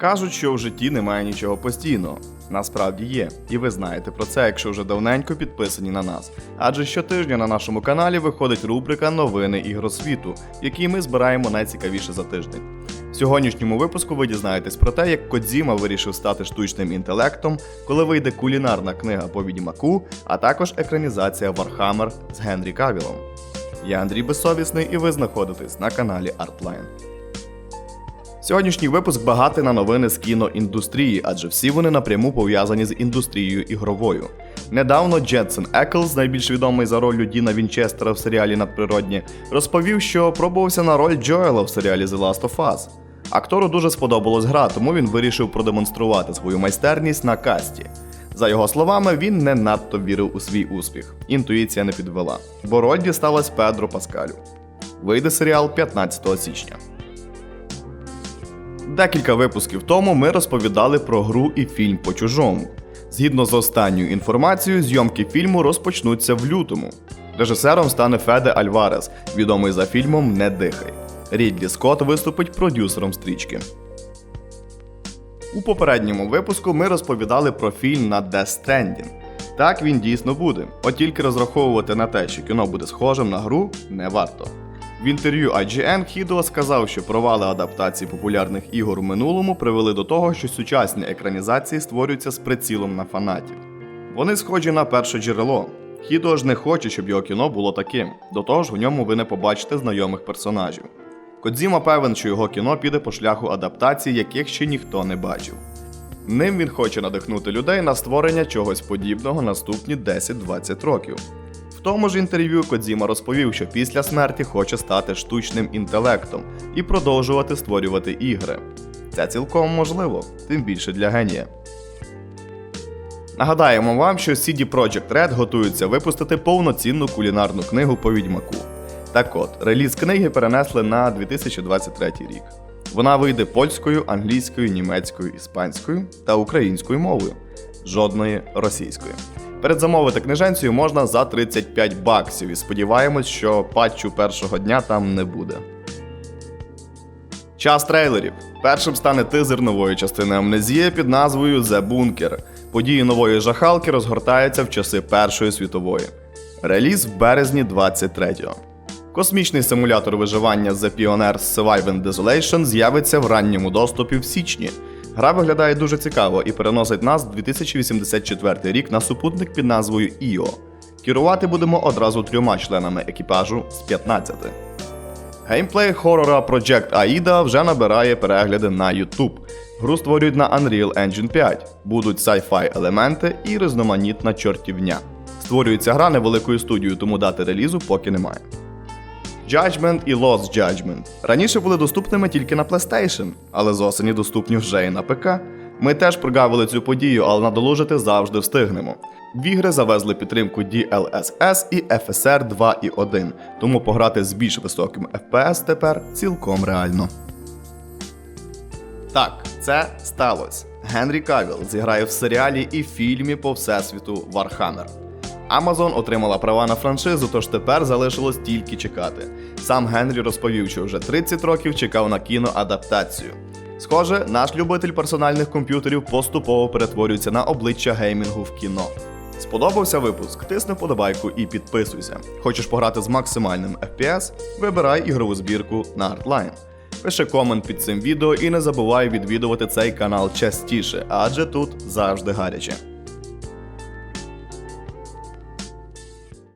Кажуть, що в житті немає нічого постійного. Насправді є, і ви знаєте про це, якщо вже давненько підписані на нас. Адже щотижня на нашому каналі виходить рубрика Новини ігросвіту, в якій ми збираємо найцікавіше за тиждень. В сьогоднішньому випуску ви дізнаєтесь про те, як Кодзіма вирішив стати штучним інтелектом, коли вийде кулінарна книга по відьмаку, а також екранізація Warhammer з Генрі Кавілом. Я Андрій Безсовісний, і ви знаходитесь на каналі Artline. Сьогоднішній випуск багатий на новини з кіноіндустрії, адже всі вони напряму пов'язані з індустрією ігровою. Недавно Джетсон Еклз, найбільш відомий за роль Діна Вінчестера в серіалі Надприродні, розповів, що пробувався на роль Джоела в серіалі The Last of Us. Актору дуже сподобалась гра, тому він вирішив продемонструвати свою майстерність на касті. За його словами, він не надто вірив у свій успіх. Інтуїція не підвела, бо роль дісталась Педро Паскалю. Вийде серіал 15 січня. Декілька випусків тому ми розповідали про гру і фільм по чужому. Згідно з останньою інформацією, зйомки фільму розпочнуться в лютому. Режисером стане Феде Альварес, відомий за фільмом Не дихай. Рідлі Скотт виступить продюсером стрічки. У попередньому випуску ми розповідали про фільм на Death Stranding. Так він дійсно буде, от тільки розраховувати на те, що кіно буде схожим на гру, не варто. В інтерв'ю IGN Хідо сказав, що провали адаптації популярних ігор у минулому привели до того, що сучасні екранізації створюються з прицілом на фанатів. Вони схожі на перше джерело. Хідо ж не хоче, щоб його кіно було таким, до того ж в ньому ви не побачите знайомих персонажів. Кодзіма певен, що його кіно піде по шляху адаптацій, яких ще ніхто не бачив. Ним він хоче надихнути людей на створення чогось подібного наступні 10-20 років. Тому ж інтерв'ю Кодзіма розповів, що після смерті хоче стати штучним інтелектом і продовжувати створювати ігри. Це цілком можливо, тим більше для генія. Нагадаємо вам, що CD Projekt Red готується випустити повноцінну кулінарну книгу по відьмаку. Так от, реліз книги перенесли на 2023 рік. Вона вийде польською, англійською, німецькою, іспанською та українською мовою, жодної російської. Передзамовити книженцію можна за 35 баксів і сподіваємось, що патчу першого дня там не буде. Час трейлерів. Першим стане тизер нової частини Амнезія під назвою The Bunker. Події нової жахалки розгортаються в часи Першої світової. Реліз в березні 23-го. Космічний симулятор виживання The Pioneers Survive and Desolation з'явиться в ранньому доступі в січні. Гра виглядає дуже цікаво і переносить нас в 2084 рік на супутник під назвою Іо. Керувати будемо одразу трьома членами екіпажу з 15. Геймплей хорора Project AIDA вже набирає перегляди на YouTube. Гру створюють на Unreal Engine 5. Будуть sci-fi елементи і різноманітна чортівня. Створюється гра невеликою студією, тому дати релізу поки немає. Judgment і Lost Judgment раніше були доступними тільки на PlayStation, але з осені доступні вже і на ПК. Ми теж прогавили цю подію, але надолужити завжди встигнемо. В ігри завезли підтримку DLSS і FSR 2.1, тому пограти з більш високим FPS тепер цілком реально. Так, це сталося. Генрі Кавіл зіграє в серіалі і фільмі по всесвіту Warhammer. Amazon отримала права на франшизу, тож тепер залишилось тільки чекати. Сам Генрі розповів, що вже 30 років чекав на кіноадаптацію. Схоже, наш любитель персональних комп'ютерів поступово перетворюється на обличчя геймінгу в кіно. Сподобався випуск? Тисни вподобайку і підписуйся. Хочеш пограти з максимальним FPS? Вибирай ігрову збірку на Artline. Пиши комент під цим відео і не забувай відвідувати цей канал частіше, адже тут завжди гаряче.